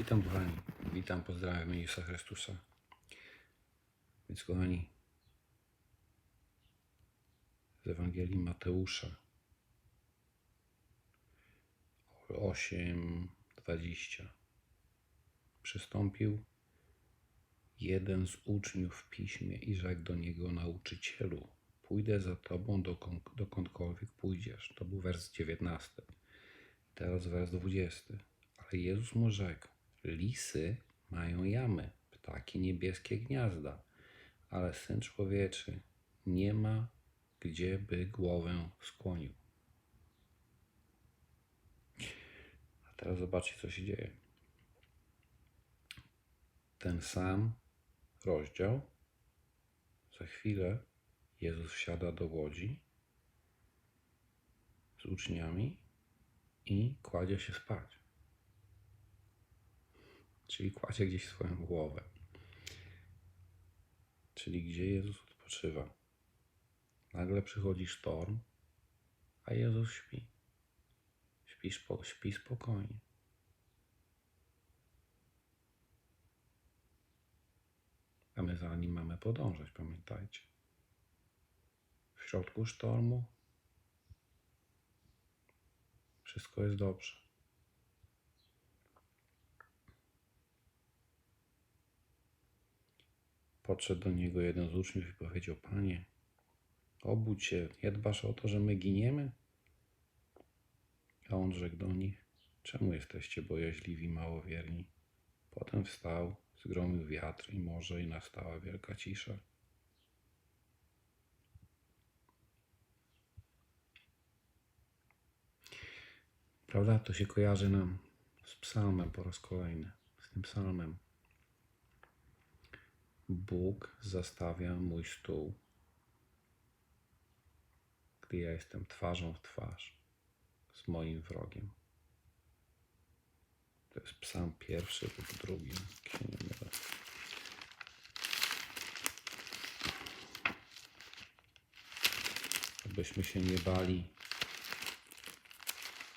Witam kochani, witam, pozdrawiam Jezusa Chrystusa. Więc kochani, z Ewangelii Mateusza 8:20 przystąpił jeden z uczniów w piśmie i rzekł do niego nauczycielu, pójdę za tobą dokąd, dokądkolwiek pójdziesz. To był wers 19. Teraz wers 20. Ale Jezus mu rzekł, lisy mają jamy, ptaki niebieskie gniazda, ale Syn Człowieczy nie ma gdzie by głowę skłonił. A teraz zobaczcie, co się dzieje. Ten sam rozdział. Za chwilę Jezus wsiada do łodzi z uczniami i kładzie się spać. Czyli kładzie gdzieś swoją głowę. Czyli gdzie Jezus odpoczywa. Nagle przychodzi sztorm, a Jezus śpi. Śpi, spo, śpi spokojnie. A my za nim mamy podążać, pamiętajcie. W środku sztormu wszystko jest dobrze. Podszedł do niego jeden z uczniów i powiedział: Panie, obudź się, nie dbasz o to, że my giniemy? A on rzekł do nich: Czemu jesteście bojaźliwi, małowierni? Potem wstał, zgromił wiatr i morze, i nastała wielka cisza. Prawda? To się kojarzy nam z psalmem po raz kolejny. Z tym psalmem. Bóg zastawia mój stół, gdy ja jestem twarzą w twarz z moim wrogiem. To jest psalm pierwszy lub drugi, się. Abyśmy się nie bali.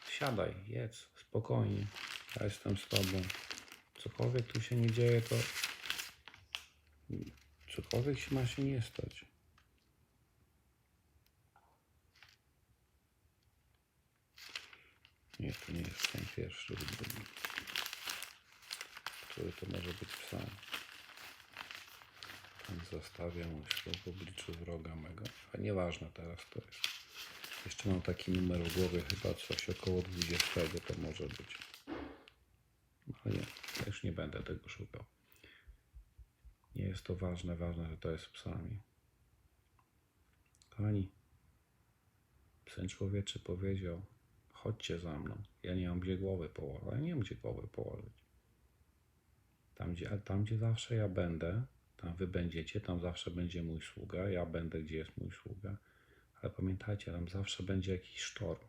Siadaj, jedz, spokojnie. Ja jestem z tobą. Cokolwiek tu się nie dzieje, to cokolwiek ma się nie stać. Nie, to nie jest ten pierwszy lub drugi. Który to może być psalm? Pan zostawia mój stół w obliczu wroga mego. A nieważne teraz to jest. Jeszcze mam taki numer w głowie, chyba coś około 20 to może być. Ale nie, ja już nie będę tego szukał. Nie jest to ważne, ważne, że to jest psami. Kochani, Syn Człowieczy powiedział, chodźcie za mną. Ja nie mam gdzie głowy położyć, ja nie mam gdzie głowy położyć. Tam gdzie, tam, gdzie zawsze ja będę, tam wy będziecie, tam zawsze będzie mój sługa, ja będę, gdzie jest mój sługa. Ale pamiętajcie, tam zawsze będzie jakiś sztorm.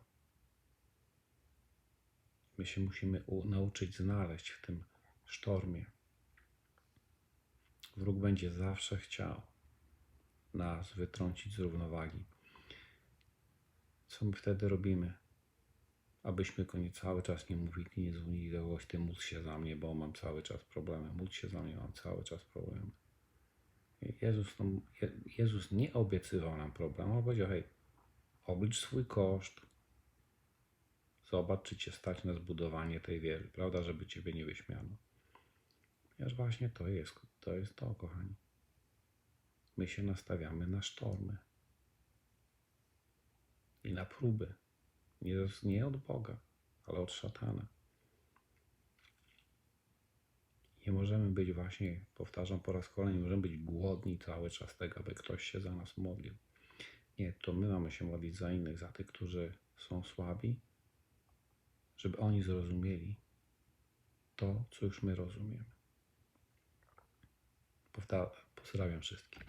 My się musimy nauczyć znaleźć w tym sztormie. Wróg będzie zawsze chciał nas wytrącić z równowagi. Co my wtedy robimy? Abyśmy go nie cały czas nie mówili, nie dzwonili do kogoś, ty módl się za mnie, bo mam cały czas problemy. Módl się za mnie, mam cały czas problemy. Jezus, nam, Je- Jezus nie obiecywał nam problemu, powiedział, hej, oblicz swój koszt, zobacz, czy cię stać na zbudowanie tej wieży, prawda, żeby ciebie nie wyśmiano. Ponieważ właśnie to jest, to jest to, kochani. My się nastawiamy na sztormy i na próby. Nie, nie od Boga, ale od szatana. Nie możemy być właśnie, powtarzam po raz kolejny, nie możemy być głodni cały czas tego, aby ktoś się za nas modlił. Nie, to my mamy się modlić za innych, za tych, którzy są słabi, żeby oni zrozumieli to, co już my rozumiemy. Pozdrawiam wszystkich.